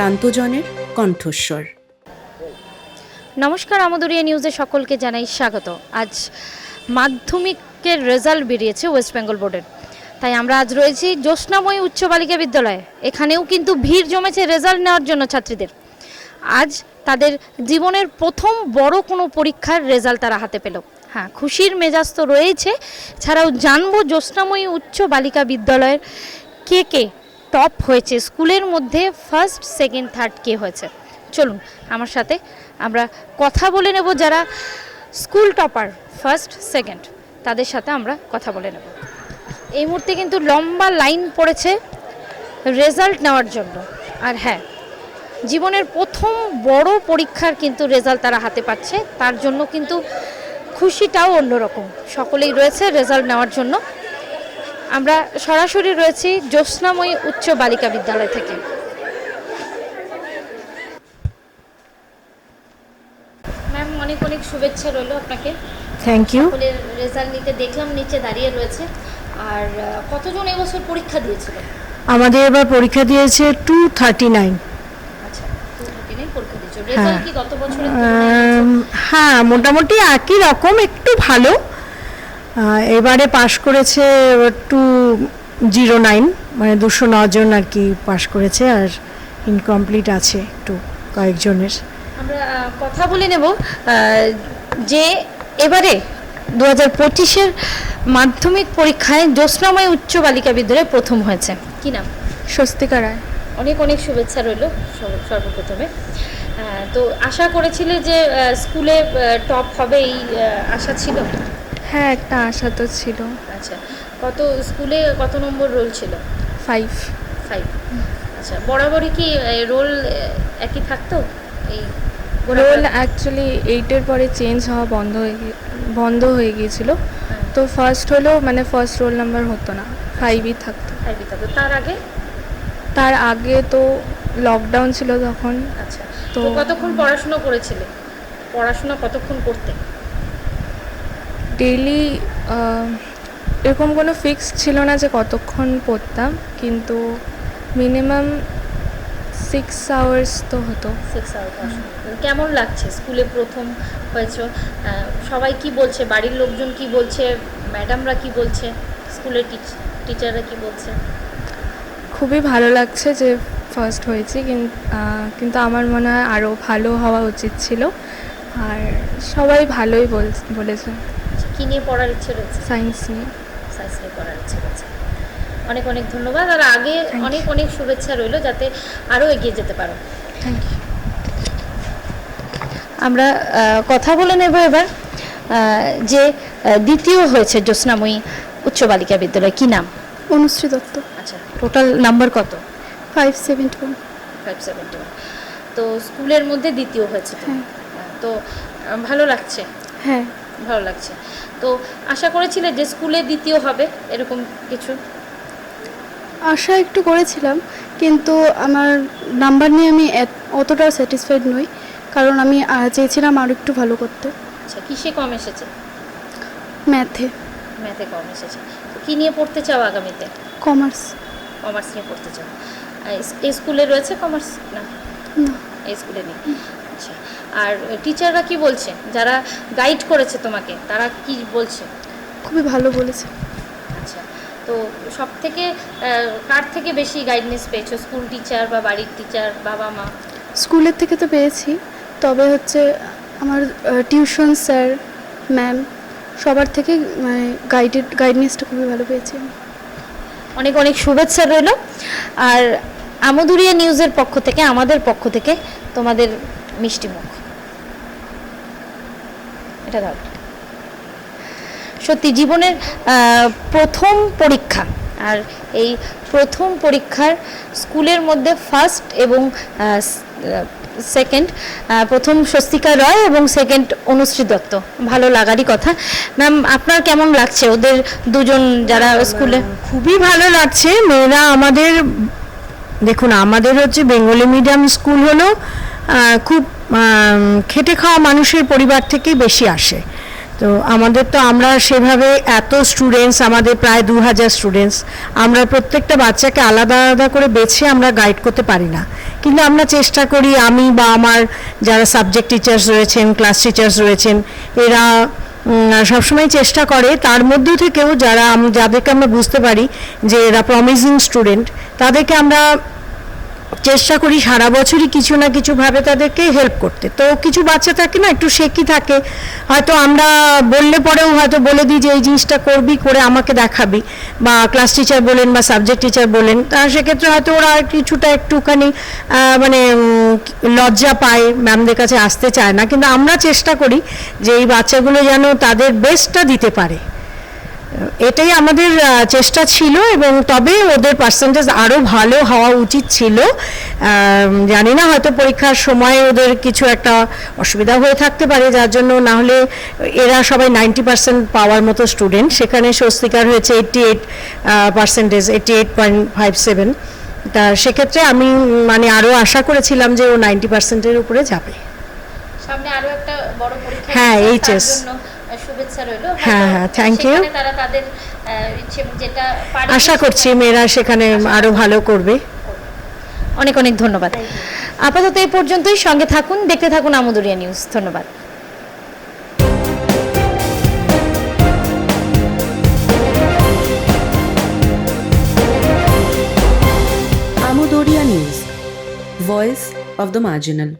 প্রান্তজনের কণ্ঠস্বর। নমস্কার, আমদরিয়া নিউজে সকলকে জানাই স্বাগত। আজ মাধ্যমিকের রেজাল্ট বেরিয়েছে ওয়েস্ট বেঙ্গল বোর্ডের। তাই আমরা আজ রয়েছি জ্যোৎস্নাময়ী উচ্চ বালিকা বিদ্যালয়ে। এখানেও কিন্তু ভিড় জমেছে রেজাল্ট নেওয়ার জন্য ছাত্রীদের। আজ তাদের জীবনের প্রথম বড় কোনো পরীক্ষার রেজাল্ট তারা হাতে পেল। হ্যাঁ খুশির মেজাজ তো রয়েছে। ছাড়াও জানব জ্যোৎস্নাময়ী উচ্চ বালিকা বিদ্যালয়ের কে কে টপ হয়েছে। স্কুলের মধ্যে ফার্স্ট সেকেন্ড থার্ড কে হয়েছে। চলুন, আমার সাথে আমরা কথা বলে নেব যারা স্কুল টপার ফার্স্ট সেকেন্ড তাদের সাথে আমরা কথা বলে নেব। এই মুহূর্তে কিন্তু লম্বা লাইন পড়েছে রেজাল্ট নেওয়ার জন্য। আর হ্যাঁ জীবনের প্রথম বড় পরীক্ষার কিন্তু রেজাল্ট তারা হাতে পাচ্ছে। তার জন্য কিন্তু খুশিটাও অন্যরকম। সকলেই রয়েছে রেজাল্ট নেওয়ার জন্য। আমরা সরাসরি রয়েছি জ্যোৎস্নাময়ী উচ্চ বালিকা বিদ্যালয় থেকে। ম্যাম অনেক অনেক শুভেচ্ছা রইল আপনাকে। থ্যাংক ইউ রেজাল্ট নিতে দেখলাম নিচে দাঁড়িয়ে রয়েছে। আর কতজন এবছর পরীক্ষা দিয়েছিল? আমাদের এবার পরীক্ষা দিয়েছে টু থার্টি নাইন আচ্ছা হ্যাঁ মোটামুটি একই রকম একটু ভালো। এবারে পাশ করেছে টু জিরো নাইন মানে দুশো নজন আর কি পাশ করেছে আর ইনকমপ্লিট আছে একটু কয়েকজনের। আমরা কথা বলে নেব যে এবারে দু হাজার পঁচিশের মাধ্যমিক পরীক্ষায় জ্যোৎস্নাময় উচ্চ বালিকা বিদ্যালয়ে প্রথম হয়েছে। কি নাম? স্বস্তিকা রায়। অনেক অনেক শুভেচ্ছা রইল সর্বপ্রথমে। তো আশা করেছিলে যে স্কুলে টপ হবে এই আশা ছিল? হ্যাঁ একটা আশা তো ছিল। আচ্ছা কত স্কুলে কত নম্বর রোল ছিল? ফাইভ ফাইভ আচ্ছা বরাবরই কি রোল একই থাকতো? এই রোল অ্যাকচুয়ালি এইটের পরে চেঞ্জ হওয়া বন্ধ হয়ে বন্ধ হয়ে গিয়েছিল। হ্যাঁ, তো ফার্স্ট হলেও মানে ফার্স্ট রোল নাম্বার হতো না। ফাইভই থাকতো। ফাইভই থাকতো। তার আগে? তার আগে তো লকডাউন ছিল তখন। আচ্ছা। তো- কতক্ষণ পড়াশুনো করেছিলে? পড়াশোনা কতক্ষণ করতে? ডেইলি এরকম কোনো ফিক্স ছিল না যে কতক্ষণ পড়তাম কিন্তু মিনিমাম সিক্স আওয়ার্স তো হতো। সিক্স আওয়ার পড়াশোনা কেমন লাগছে? স্কুলে প্রথম হয়েছো সবাই কি বলছে? বাড়ির লোকজন কি বলছে? ম্যাডামরা কি বলছে? স্কুলের টিচাররা কি বলছে? খুবই ভালো লাগছে যে ফার্স্ট হয়েছি কিন- কিন্তু আমার মনে হয় আরও ভালো হওয়া উচিত ছিল। আর সবাই ভালোই বল- বলেছে। কি নিয়ে পড়ার ইচ্ছে রয়েছে? সায়েন্স নিয়ে। সায়েন্স নিয়ে পড়ার ইচ্ছে রয়েছে। অনেক অনেক ধন্যবাদ। আর আগে অনেক অনেক শুভেচ্ছা রইল যাতে আরও এগিয়ে যেতে পারো। থ্যাংক ইউ আমরা কথা বলে নেব এবার যে দ্বিতীয় হয়েছে জ্যোৎস্নাময়ী উচ্চ বালিকা বিদ্যালয়। কি নাম? অনুশ্রী দত্ত। আচ্ছা। টোটাল নাম্বার কত? Five seventy one five seven seventy তো স্কুলের মধ্যে দ্বিতীয় হয়েছে। তো? ভালো লাগছে? হ্যাঁ। ভালো লাগছে। তো আশা করেছিলে যে স্কুলে দ্বিতীয় হবে এরকম কিছু? আশা একটু করেছিলাম কিন্তু আমার নাম্বার নিয়ে আমি অতটা স্যাটিসফাইড নই কারণ আমি চেয়েছিলাম আরও একটু ভালো করতে। আচ্ছা কিসে কম এসেছে? ম্যাথে ম্যাথে কম এসেছে। তো কী নিয়ে পড়তে চাও আগামীতে? কমার্স কমার্স নিয়ে পড়তে চাও। এই- স্কুলে রয়েছে কমার্স না? না। এই স্কুলে নেই। আচ্ছা। আর টিচাররা কি বলছে? যারা গাইড করেছে তোমাকে তারা কি বলছে? খুবই ভালো বলেছে। আচ্ছা তো সব থেকে কার থেকে বেশি গাইডনেস পেয়েছ? স্কুল টিচার বা বাড়ির টিচার বাবা মা? স্কুলের থেকে তো পেয়েছি তবে হচ্ছে আমার টিউশন স্যার ম্যাম সবার থেকে মানে গাইডেড গাইডনেসটা খুবই ভালো পেয়েছি অনেক অনেক শুভেচ্ছা রইল। আর আমদুরিয়া নিউজের পক্ষ থেকে আমাদের পক্ষ থেকে তোমাদের মিষ্টি মুখ এটা দাও সত্যি জীবনের প্রথম পরীক্ষা আর এই প্রথম পরীক্ষার স্কুলের মধ্যে ফার্স্ট এবং সেকেন্ড প্রথম স্বস্তিকা রয় এবং সেকেন্ড অনুশ্রী দত্ত। ভালো লাগারই কথা। ম্যাম আপনার কেমন লাগছে? ওদের দুজন যারা স্কুলে খুবই ভালো লাগছে। মেয়েরা আমাদের দেখুন আমাদের হচ্ছে বেঙ্গলি মিডিয়াম স্কুল হলো খুব খেটে খাওয়া মানুষের পরিবার থেকেই বেশি আসে। তো আমাদের তো আমরা সেভাবে এত স্টুডেন্টস আমাদের প্রায় দু হাজার স্টুডেন্টস আমরা প্রত্যেকটা বাচ্চাকে আলাদা আলাদা করে বেছে আমরা গাইড করতে পারি না। কিন্তু আমরা চেষ্টা করি, আমি বা আমার যারা সাবজেক্ট টিচার্স রয়েছেন ক্লাস টিচার্স রয়েছেন, এরা সবসময় চেষ্টা করে, তার মধ্যে থেকেও যারা যাদেরকে আমরা বুঝতে পারি যে এরা প্রমিজিং স্টুডেন্ট তাদেরকে আমরা চেষ্টা করি সারা বছরই কিছু না কিছুভাবে তাদেরকে হেল্প করতে। তো কিছু বাচ্চা থাকে না, একটু শেকি থাকে, হয়তো আমরা বললে পরেও হয়তো বলে দিই যে এই জিনিসটা করবি, করে আমাকে দেখাবি। বা ক্লাস টিচার বলেন বা সাবজেক্ট টিচার বলেন, তা সেক্ষেত্রে হয়তো ওরা কিছুটা একটুখানি মানে লজ্জা পায় ম্যামদের কাছে আসতে চায় না। কিন্তু আমরা চেষ্টা করি যে এই বাচ্চাগুলো যেন তাদের বেস্টটা দিতে পারে। এটাই আমাদের চেষ্টা ছিল এবং তবে ওদের পার্সেন্টেজ আরও ভালো হওয়া উচিত ছিল। জানি না হয়তো পরীক্ষার সময় ওদের কিছু একটা অসুবিধা হয়ে থাকতে পারে যার জন্য না হলে এরা সবাই নাইনটি পার্সেন্ট পাওয়ার মতো স্টুডেন্ট সেখানে স্বস্তিকার হয়েছে eighty eight percentage eighty eight point five seven তা সেক্ষেত্রে আমি মানে আরও আশা করেছিলাম যে ও নাইনটি পার্সেন্টের উপরে যাবে। সামনে আরও একটা বড় পরীক্ষা হ্যাঁ, রয়েছে, শুভেচ্ছা রইল। হ্যাঁ, হ্যাঁ, thank you. তারা তাদের যেটা আশা করছি মেয়েরা সেখানে আরও ভালো করবে। অনেক অনেক ধন্যবাদ। আপাতত এই পর্যন্তই সঙ্গে থাকুন দেখতে থাকুন আমদুরিয়া নিউজ। ধন্যবাদ। Amudoria News, voice of the marginal.